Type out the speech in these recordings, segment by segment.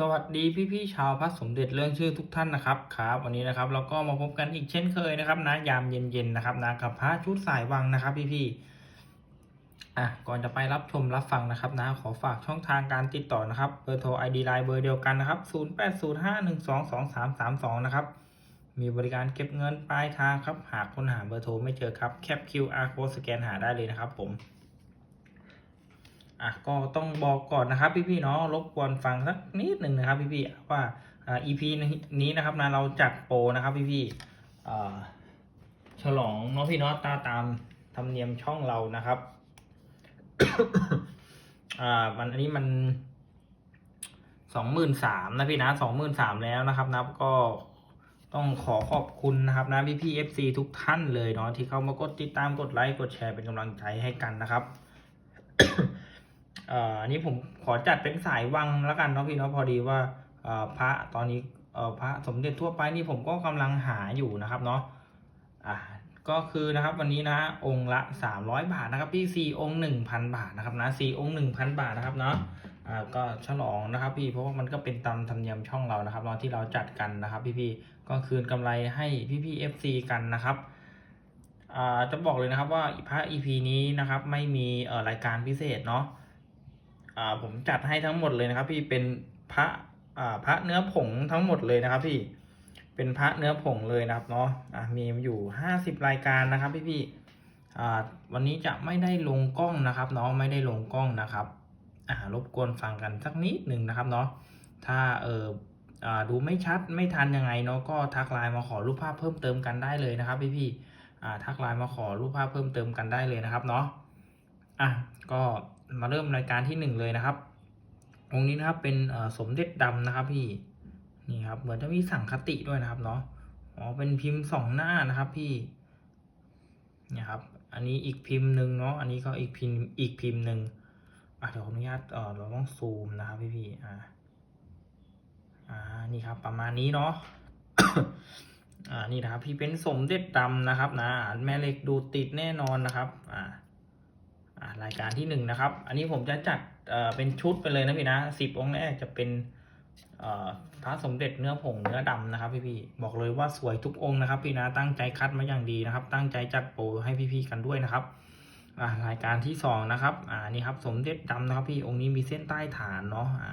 สวัสดีพี่ๆชาวพระสมเด็จเรื่องชื่อทุกท่านนะครับครับวันนี้นะครับเราก็มาพบกันอีกเช่นเคยนะครับนะยามเย็นๆนะครับนะกับพระชุดสายวังนะครับพี่ๆอะก่อนจะไปรับชมรับฟังนะครับนะขอฝากช่องทางการติดต่อนะครับเบอร์โทร ID ไลน์เบอร์เดียวกันนะครับ 0805122332 นะครับมีบริการเก็บเงินปลายทางครับหากค้นหาเบอร์โทรไม่เจอครับแคป QR code สแกนหาได้เลยนะครับผม อะก็ต้องบอกก่อนนะครับพี่ๆเนาะรบกวนฟังสักนิดหนึ่งนะครับพี่ๆว่าอ่า EP นี้นะครับนะเราจัดโปรนะครับพี่ๆอ่าฉลองเนาะพี่เนาะตาตามธรรมเนียมช่องเรานะครับอ่ามันอันนี้มันสองหมื่นสามนะพี่นะสองหมื่นสามแล้วนะครับนะก็ต้องขอขอบคุณนะครับนะพี่พี่เอฟซีทุกท่านเลยเนาะที่เข้ามากดติดตามกดไลค์กดแชร์เป็นกำลังใจให้กันนะครับ อันนี้ผมขอจัดเป็นสายวังแล้วกันเนาะพี่เนาะพอดีว่าพระตอนนี้พระสมเด็จทั่วไปนี่ผมก็กำลังหาอยู่นะครับเนาะอ่าก็คือนะครับวันนี้นะองค์ละ 300 บาทนะครับพี่สี่องค์1,000 บาทนะครับนะสี่องค์1,000 บาทนะครับเนาะอ่าก็ฉลองนะครับพี่เพราะว่ามันก็เป็นตามธรรมเนียมช่องเรานะครับเนาะที่เราจัดกันนะครับพี่ๆก็คืนกำไรให้พี่ๆ FC กันนะครับอ่าจะบอกเลยนะครับว่าพระ EP นี้นะครับไม่มีเอ่อรายการพิเศษเนาะ อ่าผมจัดให้ทั้งหมดเลยนะครับ พี่เป็นพระอ่าพระเนื้อผงทั้งหมดเลยนะครับ พี่เป็นพระเนื้อผงเลยนะครับเนาะอ่ามีอยู่ห้าสิบรายการนะครับ พี่พี่อ่าวันนี้จะไม่ได้ลงกล้องนะครับเนาะไม่ได้ลงกล้องนะครับอ่ารบกวนฟังกันสักนิดหนึ่งนะครับเนาะถ้าเอออ่าดูไม่ชัดไม่ทันยังไงเนาะก็ทักไลน์มาขอรูปภาพเพิ่มเติมกันได้เลยนะครับพี่พี่อ่าทักไลน์มาขอรูปภาพเพิ่มเติมกันได้เลยนะครับเนาะอะก็ มาเริ่มรายการที่หนึ่งเลยนะครับองค์นี้นะครับเป็นสมเด็จดำนะครับพี่นี่ครับเหมือนจะมีสังคติด้วยนะครับเนาะอ๋อเป็นพิมพ์สองหน้านะครับพี่เนี่ยครับ อันนี้อีกพิมพ์หนึ่งเนาะอันนี้ก็อีกพิมพ์อีกพิมพ์หนึ่งอะเดี๋ยวขออนุญาตเออเราต้องซูมนะครับพี่พี่ๆอ่าอ่านี่ครับ ประมาณนี้เนาะอ่านี่นะครับ พี่เป็นสมเด็จดำนะครับนะแม่เหล็กดูติดแน่นอนนะครับ อ่า รายการที่หนึ่งนะครับ อันนี้ผมจะจัดเป็นชุดไปเลยนะพี่นะสิบองค์แรกจะเป็นพระสมเด็จเนื้อผงเนื้อดำนะครับ พี่พี่ๆบอกเลยว่าสวยทุกองค์นะครับ พี่นะตั้งใจคัดมาอย่างดีนะครับ ตั้งใจจัดโปรให้พี่ๆกันด้วยนะครับรายการที่สองนะครับอ่านี่ครับสมเด็จดำนะครับพี่องค์นี้มีเส้นใต้ฐานเนาะอ่า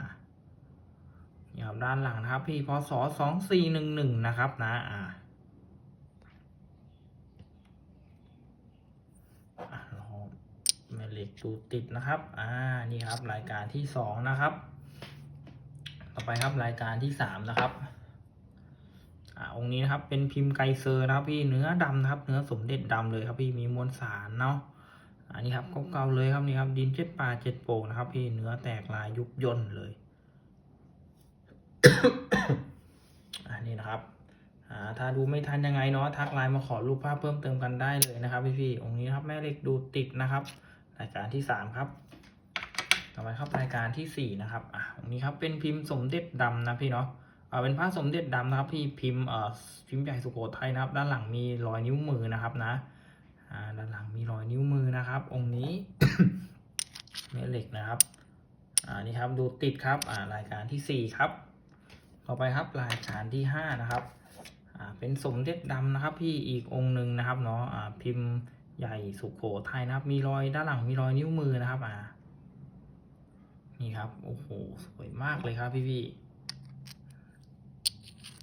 นี่ครับด้านหลังนะครับ พี่พศสองสี่หนึ่งหนึ่งนะครับนะอ่าอะเราแม่ เหล็กดูติดนะครับ อ่า นี่ครับรายการที่สองนะครับ ต่อไปครับรายการที่สามนะครับ อ่า องค์นี้นะครับ เป็นพิมพ์ไกเซอร์นะครับพี่ เนื้อดำนะครับ เนื้อสมเด็จดำเลยครับพี่ มีมวลสารเนาะ อันนี้ครับเก่าๆเลยครับนี่ครับ ดินเจ็ดป่าเจ็ดโป่งนะครับ พี่ เนื้อแตกลายยุบย่นเลย อันนี้นะครับถ้าดูไม่ทันยังไงเนาะทักไลน์มาขอรูปภาพเพิ่มเติมกันได้เลยนะครับพี่พี่ๆองค์นี้ครับแม่เหล็กดูติดนะครับ รายการที่สามครับ ต่อไปครับรายการที่สี่นะครับอ่าองนี้ครับเป็นพิมพ์สมเด็จดำนะพี่เนาะอ่าเป็นพระสมเด็จดำนะครับพี่พิมพ์เอ่อพิมพ์ใหญ่สุโขทัยนะครับ ด้านหลังมีรอยนิ้วมือนะครับนะอ่าด้านหลังมีรอยนิ้วมือนะครับ องค์นี้แม่เหล็กนะครับอ่านี่ครับดูติดครับอ่ารายการที่สี่ครับ ต่อไปครับรายการที่ห้านะครับอ่าเป็นสมเด็จดำนะครับ พี่อีกองค์หนึ่งนะครับเนาะอ่าพิมพ์ ใหญ่สุขโขทัยนะครับ มีรอยด้านหลังมีรอยนิ้วมือนะครับ อ่า นี่ครับ โอ้โห สวยมากเลยครับพี่พี่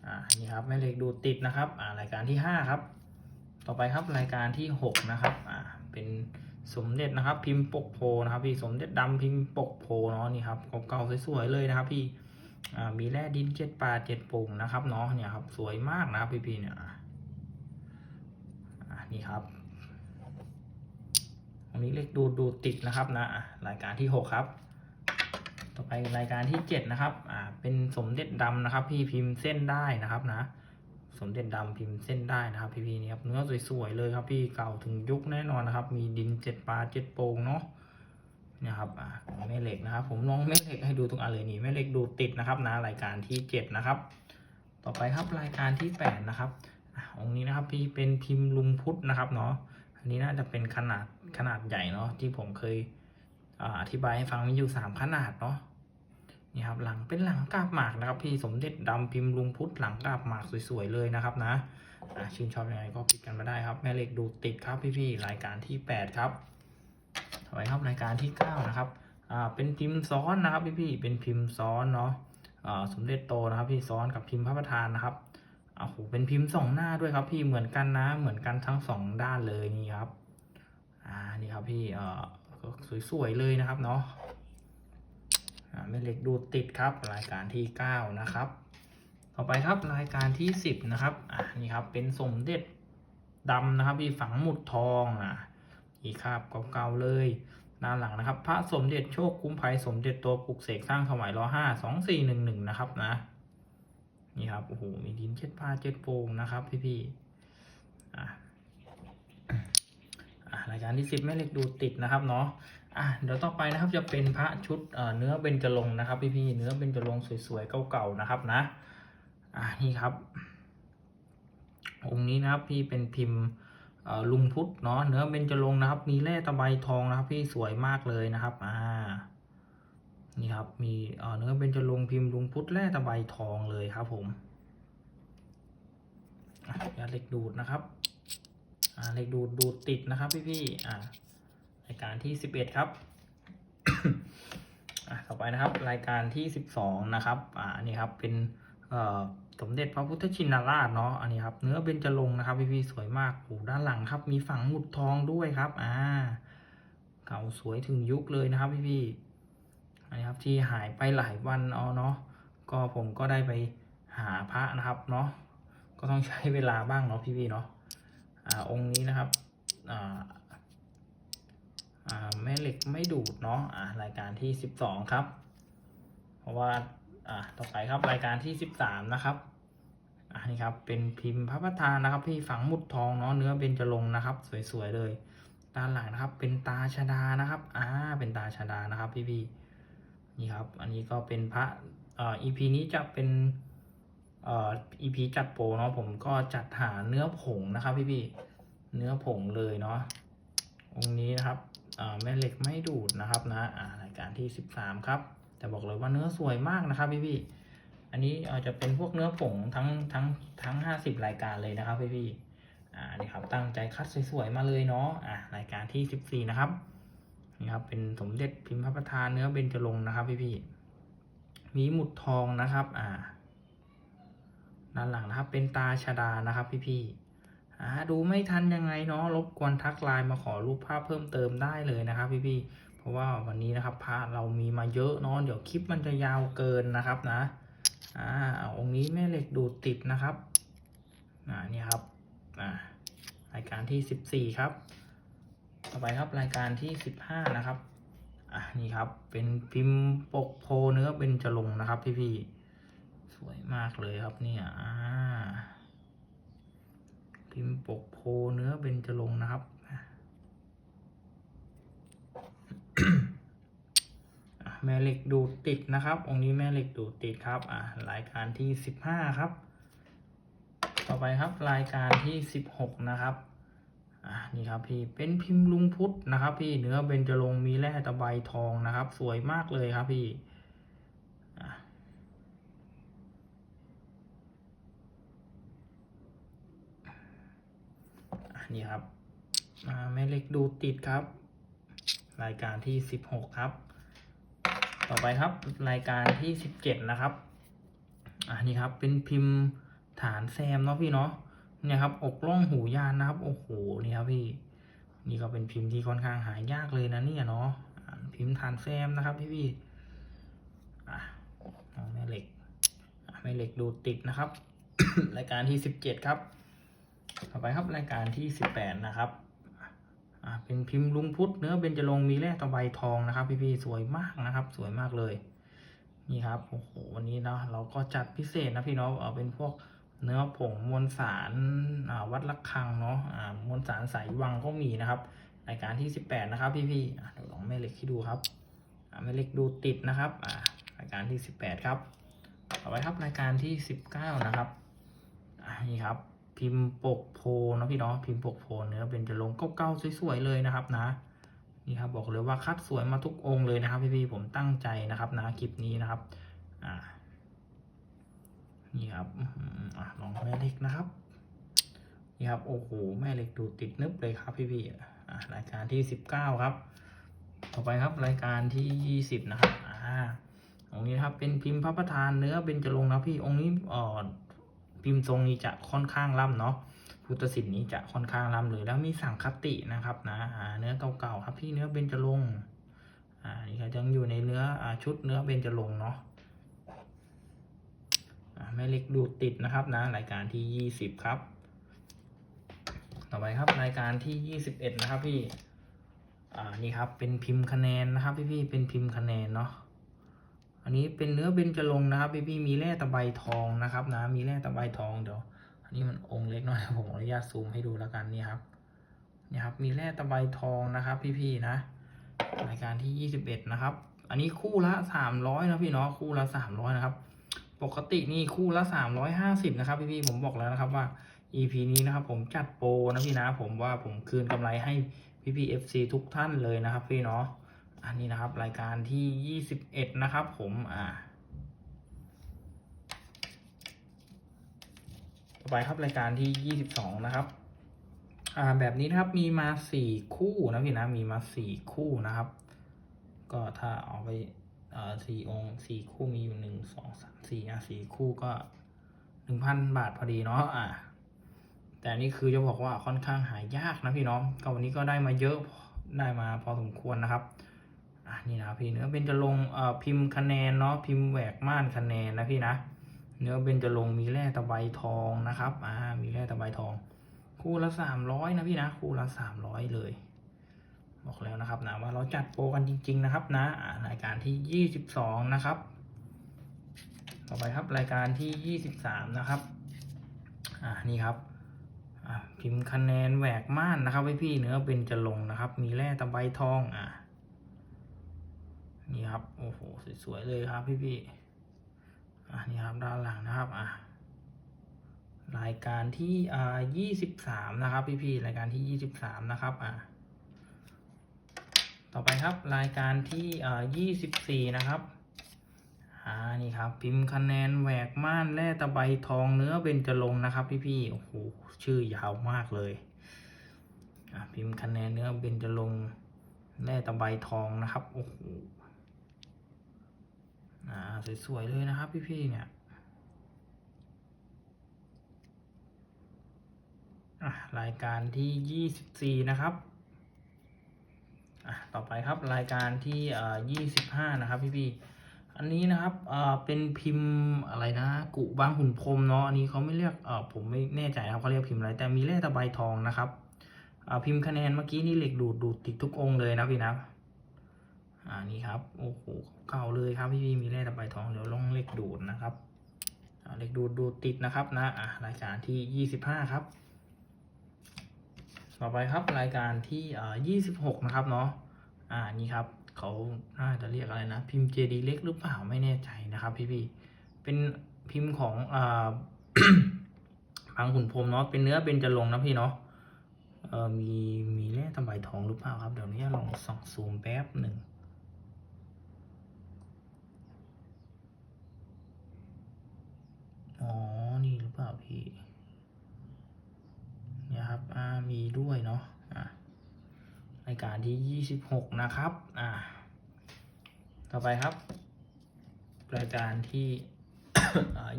อ่า นี่ครับแม่เหล็กดูติดนะครับ อ่า รายการที่ห้าครับ ต่อไปครับรายการที่หกนะครับ อ่า เป็นสมเด็จนะครับ พิมพ์ปกโพนะครับ พี่ สมเด็จดำพิมพ์ปกโพเนาะ นี่ครับเก่าๆสวยๆเลยนะครับ พี่ อ่า มีแร่ดินเจ็ดปลาเจ็ดปุ่งนะครับเนาะ เนี่ยครับ สวยมากนะครับพี่ๆเนี่ย อ่า นี่ครับ อันนี้เลขดูดูติดนะครับนะรายการที่หกครับ ต่อไปรายการที่เจ็ดนะครับอ่าเป็นสมเด็จดำนะครับ พี่พิมพ์เส้นได้นะครับนะ สมเด็จดำพิมพ์เส้นได้นะครับพี่ๆนี่ครับเนื้อสวยๆเลยครับพี่เก่าถึงยุคแน่นอนนะครับ มีดินเจ็ดปลาเจ็ดโป่งเนาะเนี่ยครับอ่าของแม่เหล็กนะครับ ผมลองแม่เหล็กให้ดูทุกอันเลยนี่แม่เหล็กดูติดนะครับนะรายการที่เจ็ดนะครับ ต่อไปครับรายการที่แปดนะครับอ่าองค์นี้นะครับพี่เป็นพิมพ์ลุงพุทธนะครับเนาะอันนี้น่าจะเป็นขนาด ขนาดใหญ่เนาะที่ผมเคยอธิบายให้ฟังมีอยู่สามขนาดเนาะนี่ครับหลังเป็นหลังกาบหมากนะครับ พี่สมเด็จดำพิมพ์ลุงพุทธหลังกาบหมากสวยๆเลยนะครับนะชื่นชอบยังไงก็คลิกกันมาได้ครับ แม่เหล็กดูติดครับพี่ๆรายการที่8ครับต่อไปครับรายการที่9นะครับอ่าเป็นพิมพ์ซ้อนนะครับพี่ๆเป็นพิมพ์ซ้อนเนาะอ่าสมเด็จโตนะครับ พี่ซ้อนกับพิมพ์พระประธานนะครับโอ้โหเป็นพิมพ์สองหน้าด้วยครับ พี่เหมือนกันนะเหมือนกันทั้งสองด้านเลยนี่ครับ อ่านี่ครับพี่เอ่อสวยๆเลยนะครับเนาะแม่เหล็กดูดติดครับรายการที่ 9 นะครับ ต่อไปครับรายการที่ 10 นะครับอ่านี่ครับเป็นสมเด็จดำนะครับพี่ฝังหมุดทองอะอีกคาบเก่าๆเลยด้านหลังนะครับ พระสมเด็จโชคคุ้มภัยสมเด็จตัวปลุกเสกสร้างถวายรอห้าสองสี่หนึ่งหนึ่งนะครับนะนี่ครับโอ้โหมีดินเช็ดผ้าเช็ดโปงนะครับพี่ๆอะ รายการที่ 10แม่เหล็กดูติดนะครับเนาะอะเดี๋ยวต่อไปนะครับจะเป็นพระชุดเนื้อเบญจรงนะครับพี่ๆเนื้อเบญจรงสวยๆเก่าๆนะครับนะอะนี่ครับ องค์นี้นะครับพี่เป็นพิมพ์ลุงพุทธเนาะเนื้อเบญจรงนะครับ มีแร่ตะไบทองนะครับ พี่สวยมากเลยนะครับอ่านี่ครับมีเนื้อเบญจรงพิมพ์ลุงพุทธแร่ตะไบทองเลยครับผมอะยาเหล็กดูดนะครับ อ่าเล็กดูดดูดติดนะครับพี่ๆอ่ารายการที่11ครับอะต่อไปนะครับ รายการที่12นะครับอ่านี่ครับเป็นเอ่อสมเด็จพระพุทธชินราชเนาะอันนี้ครับเนื้อเบญจรงนะครับพี่ๆสวยมากโอ้ด้านหลังครับ มีฝังหมุดทองด้วยครับอ่าเก่าสวยถึงยุคเลยนะครับพี่ๆอันนี้ครับที่หายไปหลายวันเอาเนาะก็ผมก็ได้ไปหาพระนะครับเนาะก็ต้องใช้เวลาบ้างเนาะพี่ๆเนาะ อ่าองค์นี้นะครับอ่าอ่าแม่เหล็กไม่ดูดเนาะอ่ารายการที่สิบสองครับ เพราะว่าอ่าต่อไปครับรายการที่สิบสามนะครับอ่านี่ครับเป็นพิมพ์พระประธานนะครับ พี่ฝังมุดทองเนาะเนื้อเบญจรงนะครับ สวยๆเลย ด้านหลังนะครับ เป็นตาชดานะครับอ่าเป็นตาชดานะครับ พี่ๆนี่ครับ อันนี้ก็เป็นพระเอ่อ EP นี้จะเป็น เอ่อ EP จัดโปรเนาะผมก็จัดหาเนื้อผงนะครับ พี่ๆเนื้อผงเลยเนาะองนี้นะครับอ่าแม่เหล็กไม่ดูดนะครับนะอ่ารายการที่ 13 ครับ แต่บอกเลยว่าเนื้อสวยมากนะครับพี่พี่อันนี้อาจจะเป็นพวกเนื้อผงทั้งทั้งทั้ง 50 รายการเลยนะครับพี่พี่อ่านี่ครับตั้งใจคัดสวยๆมาเลยเนาะอ่ารายการที่ 14 นะครับนี่ครับเป็นสมเด็จพิมพ์พระประธานเนื้อเบญจรงค์นะครับพี่พี่มีหมุดทองนะครับ อ่า ด้านหลังนะครับ เป็นตาชดานะครับพี่พี่ๆอ่าดูไม่ทันยังไงเนาะรบกวนทักไลน์มาขอรูปภาพเพิ่มเติมได้เลยนะครับพี่ๆเพราะว่าวันนี้นะครับพระเรามีมาเยอะเนาะเดี๋ยวคลิปมันจะยาวเกินนะครับนะอ่าองค์นี้แม่เหล็กดูดติดนะครับอ่านี่ครับอ่ารายการที่สิบสี่ครับ ต่อไปครับรายการที่สิบห้านะครับอ่านี่ครับเป็นพิมพ์ปกโพเนื้อเป็นจรงนะครับพี่ๆ สวยมากเลยครับเนี่ยอ่าพิมพ์ปกโพเนื้อเบญจรงค์นะครับแม่เหล็กดูติดนะครับ องค์นี้แม่เหล็กดูติดครับ อะรายการที่สิบห้าครับ ต่อไปครับรายการที่สิบหกนะครับ อะนี่ครับพี่ เป็นพิมพ์ลุงพุทธนะครับ พี่ เนื้อเบญจรงค์มีแร่ตะไบทองนะครับ สวยมากเลยครับพี่อะ อะ นี่ครับแม่เหล็กดูติดครับ รายการที่สิบหกครับ ต่อไปครับรายการที่สิบเจ็ดนะครับอ่านี่ครับเป็นพิมพ์ฐานแซมเนาะพี่เนาะเนี่ยครับอกล่องหูยานนะครับโอ้โหนี่ครับพี่ นี่ก็เป็นพิมพ์ที่ค่อนข้างหายากเลยนะเนี่ยเนาะพิมพ์ฐานแซมนะครับพี่พี่อะแม่เหล็กแม่เหล็กดูติดนะครับ รายการที่สิบเจ็ดครับ ต่อไปครับรายการที่สิบแปดนะครับอ่าเป็นพิมพ์ลุงพุทธเนื้อเบญจรงมีแร่ตะไบทองนะครับ พี่ๆสวยมากนะครับ สวยมากเลย นี่ครับโอ้โหวันนี้เนาะเราก็จัดพิเศษนะพี่เนาะเอาเป็นพวกเนื้อผงมวลสารอ่าวัดระฆังเนาะอ่ามวลสารสายวังก็มีนะครับรายการที่สิบแปดนะครับ พี่ๆเดี๋ยวลองแม่เหล็กให้ดูครับอ่าแม่เหล็กดูติดนะครับอ่ารายการที่สิบแปดครับต่อไปครับรายการที่สิบเก้านะครับอ่านี่ครับ พิมพ์ปกโพนะพี่เนาะพิมพ์ปกโพเนื้อเป็นจะลงค์เก้าๆสวยๆเลยนะครับนะนี่ครับบอกเลยว่าคัดสวยมาทุกองค์เลยนะครับพี่ๆผมตั้งใจนะครับนะคลิปนี้นะครับอ่านี่ครับอะลองแม่เหล็กนะครับนี่ครับโอ้โหแม่เหล็กดูติดนึบเลยครับพี่ๆอะรายการที่สิบเก้าครับ ต่อไปครับรายการที่ยี่สิบนะครับอ่าองค์นี้ครับเป็นพิมพ์พระประธานเนื้อเบญจรงค์นะพี่องค์นี้อ่อ พิมพ์ทรงนี้จะค่อนข้างล่ำเนาะพุทธศิลป์นี้จะค่อนข้างล่ำเลยแล้วมีสังคตินะครับนะอ่าเนื้อเก่าๆครับพี่เนื้อเบญจรงค์อ่านี่ก็ยังอยู่ในเนื้ออ่าชุดเนื้อเบญจรงค์เนาะแม่เหล็กดูติดนะครับนะรายการที่ยี่สิบครับ ต่อไปครับรายการที่ยี่สิบเอ็ดนะครับพี่อ่านี่ครับเป็นพิมพ์คะแนนนะครับพี่ๆเป็นพิมพ์คะแนนเนาะ อันนี้เป็นเนื้อเบญจรงนะครับพี่พี่ๆมีแร่ตะไบทองนะครับนะมีแร่ตะไบทองเดี๋ยวอันนี้มันองค์เล็กหน่อยผมอนุญาตซูมให้ดูแล้วกันนี่ครับนี่ครับ มีแร่ตะไบทองนะครับ พี่พี่ๆนะรายการที่ยี่สิบเอ็ดนะครับ อันนี้คู่ละสามร้อยนะพี่เนาะคู่ละสามร้อยนะครับ ปกตินี่คู่ละสามร้อยห้าสิบนะครับ พี่พี่ๆผมบอกแล้วนะครับว่า EP นี้นะครับ ผมจัดโปรนะพี่นะผมว่าผมคืนกำไรให้พี่พี่ FC ทุกท่านเลยนะครับ พี่เนาะ อันนี้นะครับ รายการที่ยี่สิบเอ็ดนะครับ ผมอ่าต่อไปครับรายการที่ยี่สิบสองนะครับอ่าแบบนี้นะครับมีมาสี่คู่นะพี่นะมีมาสี่คู่นะครับ ก็ถ้าเอาไปเอ่อสี่องค์สี่คู่มีอยู่หนึ่งสองสามสี่อะสี่คู่ก็หนึ่งพันบาทพอดีเนาะอ่าแต่นนี่คือจะบอกว่าค่อนข้างหายากนะพี่น้องก็วันนี้ก็ได้มาเยอะได้มาพอสมควรนะครับ อะนี่นะพี่เนื้อเบญจรงค์เอ่อพิมพ์คะแนนเนาะพิมพ์แหวกม่านคะแนนนะพี่นะเนื้อเบญจรงค์มีแร่ตะไบทองนะครับอ่ามีแร่ตะไบทอง คู่ละสามร้อยนะพี่นะ คู่ละสามร้อยเลย บอกแล้วนะครับนะว่าเราจัดโปรกันจริง ๆ นะครับนะรายการที่ยี่สิบสองนะครับ ต่อไปครับรายการที่ยี่สิบสามนะครับอ่านี่ครับอะพิมพ์คะแนนแหวกม่านนะครับพี่พี่เนื้อเป็นจะลงค์นะครับ มีแร่ตะไบทองอะ นี่ครับโอ้โหสวยๆเลยครับพี่พี่ๆอะนี่ครับด้านหลังนะครับอะรายการที่อ่ายี่สิบสามนะครับ พี่พี่ๆรายการที่ยี่สิบสามนะครับอะต่อไปครับรายการที่อ่ายี่สิบสี่นะครับอ่านี่ครับ พิมพ์คะแนนแหวกม่านแร่ตะไบทองเนื้อเบญจรงนะครับ พี่พี่ๆโอ้โหชื่อยาวมากเลยอะพิมพ์คะแนนเนื้อเบญจรงแร่ตะไบทองนะครับโอ้โห อ่าสวยๆเลยนะครับพี่ๆเนี่ยรายการที่ยี่สิบสี่นะครับ ต่อไปครับรายการที่ยี่สิบห้านะครับพี่พี่ๆอันนี้นะครับเป็นพิมพ์อะไรนะ กุบางหุ่นพรมเนาะ อันนี้เขาไม่เรียกผมไม่แน่ใจครับเขาเรียกพิมพ์อะไร แต่มีแร่ตะไบทองนะครับ พิมพ์คะแนนเมื่อกี้นี่เหล็กดูดดูดติดทุกองค์เลยนะพี่นะ อ่านี่ครับโอ้โหเก่าเลยครับพี่มีแร่ตะไบทองเดี๋ยวลองเล็กดูดนะครับเล็กดูดดูดติดนะครับนะอ่ารายการที่ยี่สิบห้าครับ ต่อไปครับรายการที่อ่อยี่สิบหกนะครับเนาะอ่านี่ครับเขาน่าจะเรียกอะไรนะ พิมพ์เจดีเล็กหรือเปล่าไม่แน่ใจนะครับ พี่พี่เป็นพิมพ์ของอ่าบางขุนพรมเนาะเป็นเนื้อเบญจรงนะพี่เนาะเออมีมีแร่ตะไบทองหรือเปล่าครับ เดี๋ยวนี้ลองส่องซูมแป๊บหนึ่ง อ๋อ นี่หรือเปล่าพี่เนี่ยครับอ่ามีด้วยเนาะอ่ารายการที่ยี่สิบหกนะครับ อ่า ต่อไปครับ รายการที่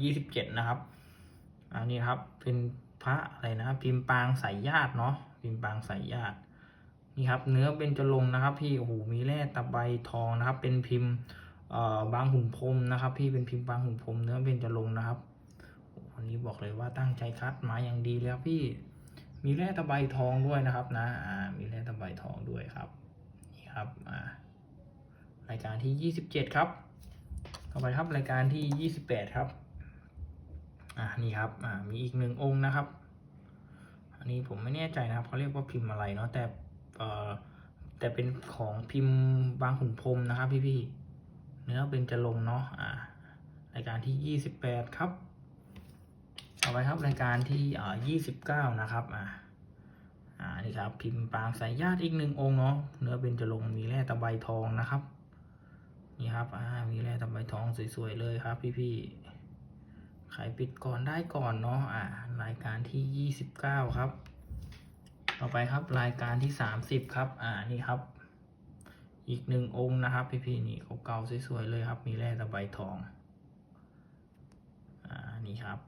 ยี่สิบเจ็ดนะครับอันนี้ครับ เป็นพระอะไรนะพิมพ์ปางสายญาติเนาะ พิมพ์ปางสายญาติ นี่ครับ เนื้อเป็นจรงนะครับ พี่ โอ้โห มีแร่ตะไบทองนะครับ เป็นพิมพ์บางหุ่นพรมนะครับ พี่ เป็นพิมพ์บางหุ่นพรมเนื้อเป็นจรงนะครับ วันนี้บอกเลยว่าตั้งใจคัดมาอย่างดีแล้วพี่ มีแร่ตะไบทองด้วยนะครับนะ อ่า มีแร่ตะไบทองด้วยครับ นี่ครับ อ่า รายการที่ยี่สิบเจ็ดครับ ต่อไปครับรายการที่ยี่สิบแปดครับ อ่า นี่ครับ อ่า มีอีกหนึ่งองค์นะครับ อันนี้ผมไม่แน่ใจนะครับเขาเรียกว่าพิมพ์อะไรเนาะ แต่ เอ่อ แต่เป็นของพิมพ์บางขุนพรมนะครับพี่ๆ เนื้อเป็นจะลงค์เนาะ อ่า รายการที่ยี่สิบแปดครับ ต่อไปครับรายการที่อ่ายี่สิบเก้านะครับอ่าอ่านี่ครับพิมพ์ปางสายญาติอีกหนึ่งองค์เนาะเนื้อเบญจรงมีแร่ตะไบทองนะครับนี่ครับอ่ามีแร่ตะไบทองสวยๆเลยครับ พี่ๆใครปิดก่อนได้ก่อนเนาะอ่ารายการที่ยี่สิบเก้าครับ ต่อไปครับรายการที่สามสิบครับอ่านี่ครับ อีกหนึ่งองค์นะครับ พี่ๆนี่เก่าๆสวยๆเลยครับ มีแร่ตะไบทองอ่านี่ครับ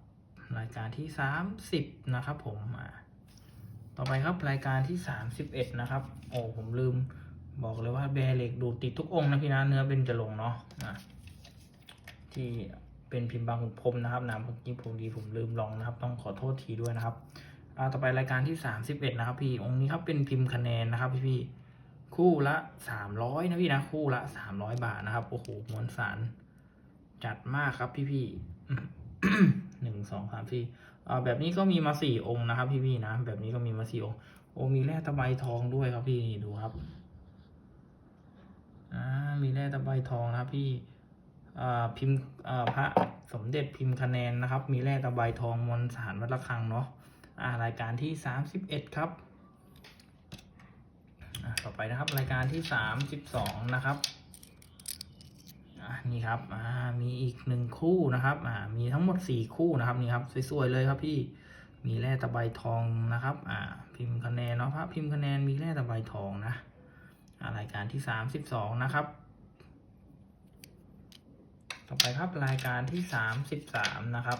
รายการที่สามสิบนะครับ ผมอ่าต่อไปครับรายการที่สามสิบเอ็ดนะครับ โอ้ผมลืมบอกเลยว่าแบร์เหล็กดูดติดทุกองค์นะพี่นะเนื้อเป็นจะลงเนาะอ่าที่เป็นพิมพ์บางขุนพรมนะครับนะเมื่อกี้ผมดีผมลืมลองนะครับ ต้องขอโทษทีด้วยนะครับอาต่อไปรายการที่สามสิบเอ็ดนะครับ พี่องค์นี้ครับเป็นพิมพ์คะแนนนะครับพี่พี่คู่ละสามร้อยนะพี่นะคู่ละสามร้อยบาทนะครับโอ้โหมวลสารจัดมากครับพี่พี่ งสองสามสี่อ่าแบบนี้ก็มีมาสี่องค์นะครับ พี่พี่นะ แบบนี้ก็มีมาสี่องค์โอ้มีแร่ตะไบทองด้วยครับพี่นี่ดูครับอ่ามีแร่ตะไบทองนะครับพี่อ่าพิมพ์อ่าพระสมเด็จพิมพ์คะแนนนะครับ มีแร่ตะไบทองมวลสารวัดระฆังเนาะอ่ารายการที่สามสิบเอ็ดครับต่อไปนะครับรายการที่สามสิบสองนะครับ นี่ครับอ่ามีอีกหนึ่งคู่นะครับอ่ามีทั้งหมดสี่คู่นะครับนี่ครับสวยๆเลยครับพี่มีแร่ตะไบทองนะครับอ่าพิมพ์คะแนนเนาะพระพิมพ์คะแนนมีแร่ตะไบทองนะรายการที่สามสิบสองนะครับ ต่อไปครับรายการที่สามสิบสามนะครับ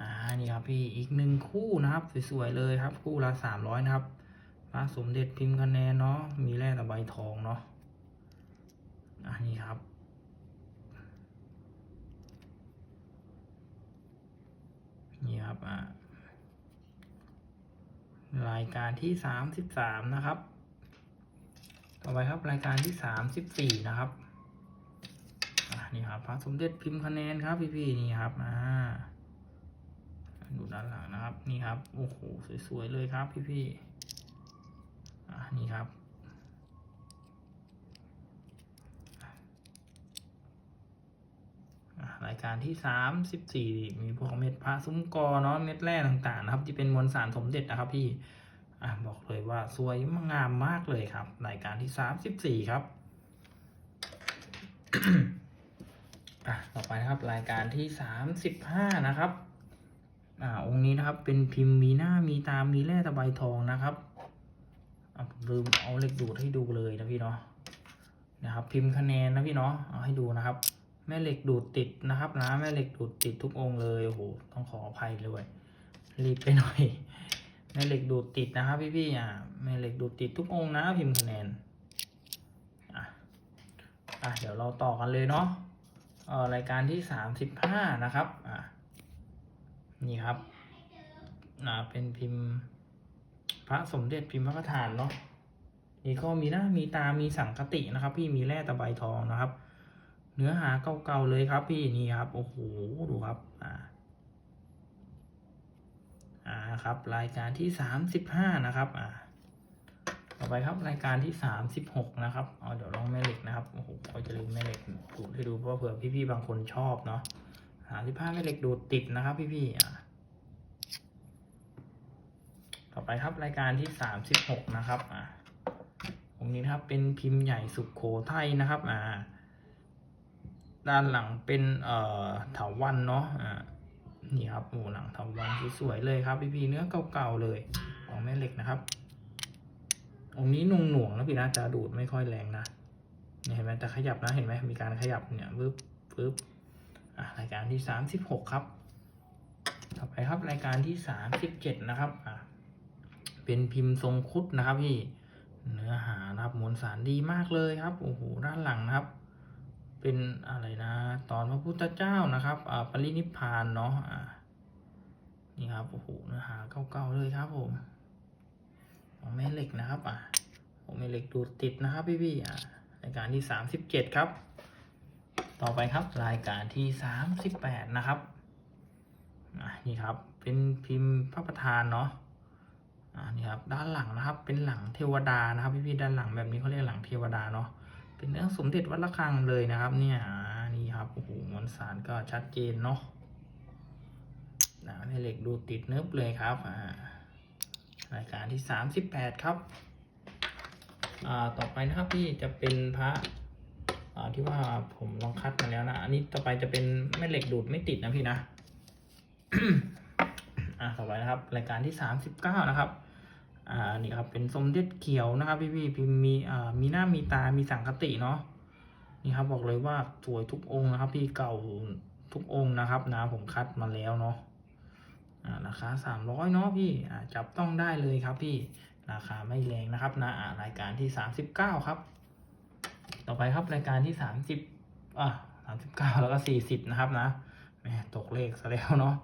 อ่านี่ครับพี่อีกหนึ่งคู่นะครับสวยๆเลยครับ คู่ละสามร้อยนะครับพระสมเด็จพิมพ์คะแนนเนาะมีแร่ตะไบทองเนาะอ่านี่ครับ นี่ครับอ่ารายการที่สามสิบสามนะครับ ต่อไปครับรายการที่สามสิบสี่นะครับนี่ครับพระสมเด็จพิมพ์คะแนนครับพี่ๆนี่ครับอ่าดูด้านหลังนะครับ นี่ครับโอ้โหสวยๆเลยครับพี่ๆอ่านี่ครับ อะ รายการที่สามสิบสี่มีพวกเม็ดพระซุ้มกอเนาะเม็ดแร่ต่างๆนะครับ ที่เป็นมวลสารสมเด็จนะครับพี่อะบอกเลยว่าสวยงามมากเลยครับ รายการที่สามสิบสี่ครับอะต่อไปนะครับรายการที่สามสิบห้านะครับอ่าองค์นี้นะครับเป็นพิมพ์มีหน้ามีตามีแร่ตะไบทองนะครับอะผมลืมเอาเหล็กดูดให้ดูเลยนะพี่เนาะนะครับ พิมพ์คะแนนนะพี่เนาะเอาให้ดูนะครับ แม่เหล็กดูดติดนะครับนะแม่เหล็กดูดติดทุกองค์เลยโอ้โหต้องขออภัยเลยรีบไปหน่อยแม่เหล็กดูดติดนะครับพี่ๆอะแม่เหล็กดูดติดทุกองค์นะพิมพ์คะแนนอะอะเดี๋ยวเราต่อกันเลยเนาะเออรายการที่สามสิบห้านะครับอะนี่ครับอ่าเป็นพิมพ์พระสมเด็จพิมพ์พระประธานเนาะนี่ก็มีหน้ามีตามีสังคตินะครับ พี่มีแร่ตะไบทองนะครับ เนื้อหาเก่าๆเลยครับพี่นี่ครับโอ้โหดูครับอ่าอ่าครับรายการที่สามสิบห้านะครับอ่าต่อไปครับรายการที่สามสิบหกนะครับเอาเดี๋ยวลองแม่เหล็กนะครับโอ้โหเขาจะลืมแม่เหล็กดูให้ดูเพราะเผื่อพี่ๆบางคนชอบเนาะสามสิบห้าแม่เหล็กดูติดนะครับ พี่ๆอ่าต่อไปครับรายการที่สามสิบหกนะครับอ่าตรงนี้นะครับเป็นพิมพ์ใหญ่สุขโขทัยนะครับอ่า ด้านหลังเป็นเอ่อเถาวันเนาะอ่านี่ครับโอ้หลังเถาวันสวยๆเลยครับพี่พี่ๆเนื้อเก่าๆเลยของแม่เหล็กนะครับองนี้นุ่งหน่วงนะพี่นะจะดูดไม่ค่อยแรงนะเนี่ยเห็นไหมแต่ขยับนะเห็นไหมมีการขยับเนี่ยปึ๊บปึ๊บอะรายการที่สามสิบหกครับ ต่อไปครับรายการที่สามสิบเจ็ดนะครับอะเป็นพิมพ์ทรงคุดนะครับพี่เนื้อหานะครับมวลสารดีมากเลยครับโอ้โหด้านหลังนะครับ เป็นอะไรนะ ตอนพระพุทธเจ้านะครับอ่าปรินิพานเนาะนี่ครับโอ้โหเนื้อหาเก่าๆเลยครับผมของแม่เหล็กนะครับอ่าของแม่เหล็กดูดติดนะครับพี่ๆอ่ารายการที่สามสิบเจ็ดครับ ต่อไปครับรายการที่สามสิบแปดนะครับอ่านี่ครับเป็นพิมพ์พระประธานเนาะอ่านี่ครับด้านหลังนะครับ เป็นหลังเทวดานะครับ พี่ๆด้านหลังแบบนี้เขาเรียกหลังเทวดาเนาะ เป็นเนื้อสมเด็จวัดระฆังเลยนะครับ เนี่ยนี่ครับโอ้โหมวลสารก็ชัดเจนเนาะนะให้เหล็กดูติดเนิบเลยครับอ่ารายการที่สามสิบแปดครับอ่าต่อไปนะครับพี่จะเป็นพระอ่าที่ว่าผมลองคัดมาแล้วนะอันนี้ต่อไปจะเป็นแม่เหล็กดูดไม่ติดนะพี่นะอ่าต่อไปนะครับ รายการที่สามสิบเก้านะครับ อ่านี่ครับเป็นสมเด็จเขียวนะครับพี่พี่พิมพ์มีอ่ามีหน้ามีตา มีสังคติเนาะนี่ครับบอกเลยว่าสวยทุกองค์นะครับ พี่เก่าทุกองค์นะครับนะผมคัดมาแล้วเนาะอ่าราคาสามร้อยเนาะพี่อ่าจับต้องได้เลยครับพี่ราคาไม่แรงนะครับนะอ่ารายการที่สามสิบเก้าครับ ต่อไปครับรายการที่สามสิบอ่าสามสิบเก้าแล้วก็สี่สิบนะครับนะแหมตกเลขซะแล้วเนาะ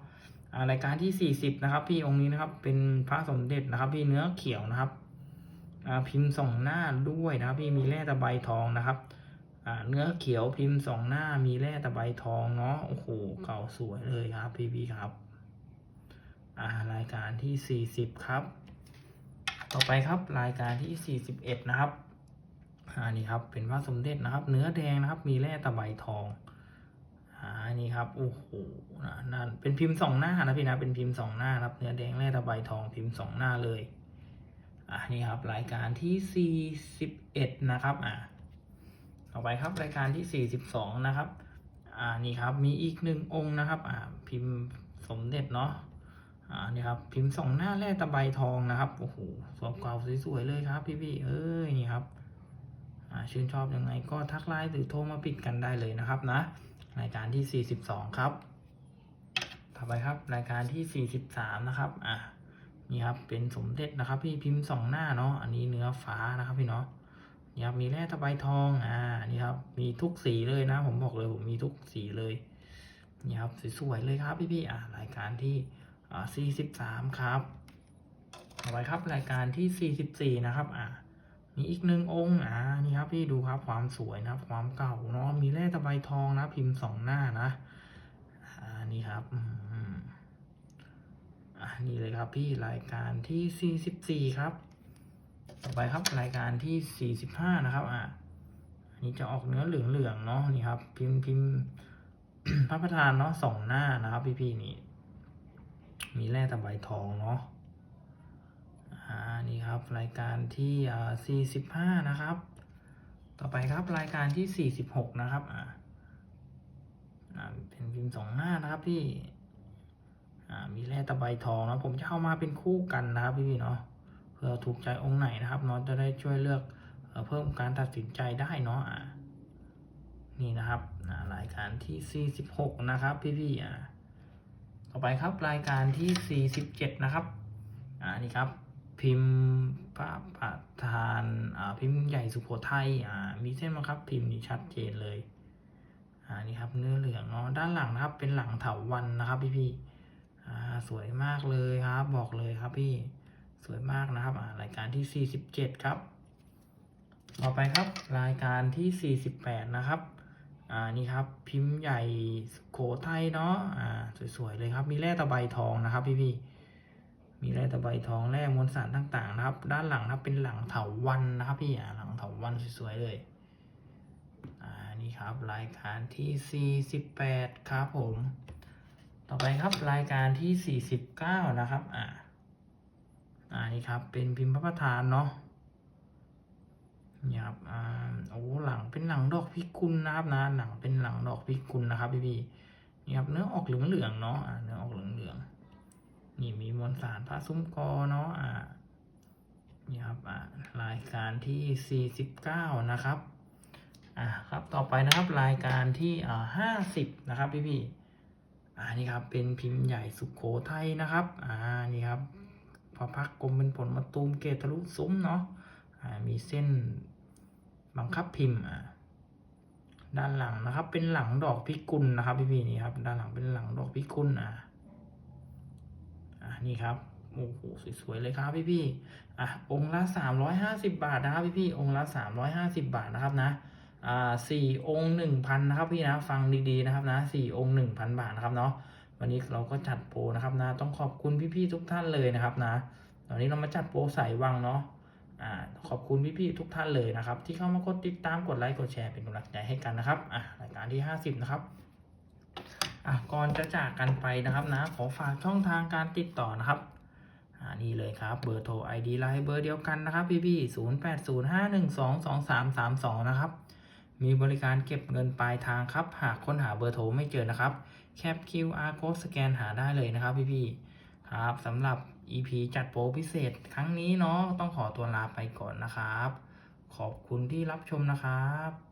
รายการที่สี่สิบนะครับ พี่องค์นี้นะครับเป็นพระสมเด็จนะครับ พี่เนื้อเขียวนะครับพิมพ์สองหน้าด้วยนะครับ พี่มีแร่ตะไบทองนะครับเนื้อเขียวพิมพ์สองหน้ามีแร่ตะไบทองเนาะโอ้โหเก่าสวยเลยครับ พี่พี่ครับรายการที่สี่สิบครับ ต่อไปครับรายการที่สี่สิบเอ็ดนะครับอ่านี่ครับเป็นพระสมเด็จนะครับ เนื้อแดงนะครับ มีแร่ตะไบทอง อ่านี่ครับโอ้โหนะนั่นเป็นพิมพ์สองหน้านะพี่นะเป็นพิมพ์สองหน้าครับเนื้อแดงแร่ตะไบทองพิมพ์สองหน้าเลยอ่านี่ครับรายการที่สี่สิบเอ็ดนะครับอ่าต่อไปครับรายการที่สี่สิบสองนะครับอ่านี่ครับมีอีกหนึ่งองค์นะครับอ่าพิมพ์สมเด็จเนาะอ่านี่ครับพิมพ์สองหน้าแร่ตะไบทองนะครับโอ้โหสวยเก่าสวยๆเลยครับ พี่ๆเอ้ยนี่ครับอ่าชื่นชอบยังไงก็ทักไลน์หรือโทรมาปิดกันได้เลยนะครับนะ รายการที่ 42 ครับ ต่อไปครับ รายการที่ 43 นะครับ อ่านี่ครับ เป็นสมเด็จนะครับ พี่พิมพ์สองหน้าเนาะ อันนี้เนื้อฟ้านะครับพี่เนาะ นี่ครับ มีแร่ตะไบทอง อ่า นี่ครับ มีทุกสีเลยนะ ผมบอกเลยผมมีทุกสีเลย นี่ครับ สวยๆเลยครับพี่ๆ อ่ารายการที่อ่า43 ครับ ต่อไปครับ รายการที่ 44 นะครับ อ่า มีอีกหนึ่งองค์ อ่า นี่ครับพี่ดูครับความสวยนะครับ ความเก่าเนาะ มีแร่ตะไบทองนะ พิมพ์สองหน้านะ อ่า นี่ครับ อ่านี่เลยครับพี่รายการที่44ครับ ต่อไปครับรายการที่45นะครับ อ่าอันนี้จะออกเนื้อเหลืองๆเนาะ นี่ครับ พิมพ์พิมพ์พระประธานเนาะสองหน้านะครับ พี่ๆนี่ มีแร่ตะไบทองเนาะ อ่านี่ครับรายการที่อ่า45นะครับ ต่อไปครับรายการที่46นะครับอ่าเป็นพิมพ์สองหน้านะครับพี่มีแร่ตะไบทองนะผมจะเอามาเป็นคู่กันนะครับพี่เนาะเพื่อถูกใจองค์ไหนนะครับเนาะจะได้ช่วยเลือกเพิ่มการตัดสินใจได้เนาะอ่านี่นะครับรายการที่ 46 นะครับพี่ๆอ่าต่อไปครับรายการที่ 47 นะครับอ่านี่ครับ พิมพ์พระประธานอ่าพิมพ์ใหญ่สุโขทัยอ่ามีเส้นบังคับพิมพ์นี่ชัดเจนเลยอ่านี่ครับเนื้อเหลืองเนาะด้านหลังนะครับเป็นหลังเถาวันนะครับพี่พี่ๆอ่าสวยมากเลยครับ บอกเลยครับพี่สวยมากนะครับอ่ารายการที่ 47 ครับ ต่อไปครับรายการที่ 48 นะครับอ่านี่ครับพิมพ์ใหญ่สุโขทัยเนาะอ่าสวยๆเลยครับมีแร่ตะไบทองนะครับพี่ๆ มีแร่ตะไบทองแร่มวลสารต่างๆนะครับ ด้านหลังนับเป็นหลังเถาวันนะครับพี่อ่าหลังเถาวันสวยๆเลยอ่านี่ครับรายการที่ 48 ครับผม ต่อไปครับรายการที่ 49 นะครับอ่าอ่านี่ครับเป็นพิมพ์พระประธานเนาะนี่ครับอ่าโอ้หลังเป็นหลังดอกพิกุลนะครับนะหลังเป็นหลังดอกพิกุลนะครับพี่พี่ๆนี่ครับเนื้อออกเหลืองๆเนาะอ่าเนื้อออกเหลืองๆ นี่มีมวลสารพระซุ้มกอเนาะอ่านี่ครับอ่ารายการที่ 49 นะครับอ่าครับต่อไปนะครับรายการที่อ่า50 นะครับพี่พี่อ่านี่ครับเป็นพิมพ์ใหญ่สุขโขทัยนะครับอ่านี่ครับพระพักตร์กลมเป็นผลมาตูมเกตทะลุซุ้มเนาะอ่ามีเส้นบังคับพิมพ์อ่าด้านหลังนะครับเป็นหลังดอกพิกุลนะครับ พี่พี่นี่ครับด้านหลังเป็นหลังดอกพิกุลอ่าอ่า นี่ครับโอ้โหสวยๆเลยครับพี่พี่ๆอะองค์ละสามร้อยห้าสิบาทนะครับพี่พี่ๆองค์ละสามร้อยห้าสิบาทนะครับนะอ่าสี่องค์หนึ่งพันนะครับพี่นะฟังดีๆนะครับนะสี่องค์หนึ่งพันบาทนะครับเนาะวันนี้เราก็จัดโปรนะครับนะต้องขอบคุณพี่ๆทุกท่านเลยนะครับนะตอนนี้เรามาจัดโปรใส่วังเนาะอ่าขอบคุณพี่ๆทุกท่านเลยนะครับ ที่เข้ามากดติดตามกดไลค์กดแชร์เป็นกำลังใจให้กันนะครับอะรายการที่ 50 นะครับ อะก่อนจะจากกันไปนะครับนะ ขอฝากช่องทางการติดต่อนะครับอ่านี่เลยครับเบอร์โทร ID ไลน์เบอร์เดียวกันนะครับพี่พี่ศูนย์แปดศูนย์ห้าหนึ่งสองสองสามสามสองนะครับ มีบริการเก็บเงินปลายทางครับ หากค้นหาเบอร์โทรไม่เจอนะครับ แคป QR code สแกนหาได้เลยนะครับพี่พี่ครับสำหรับ EP จัดโปรพิเศษครั้งนี้เนาะต้องขอตัวลาไปก่อนนะครับ ขอบคุณที่รับชมนะครับ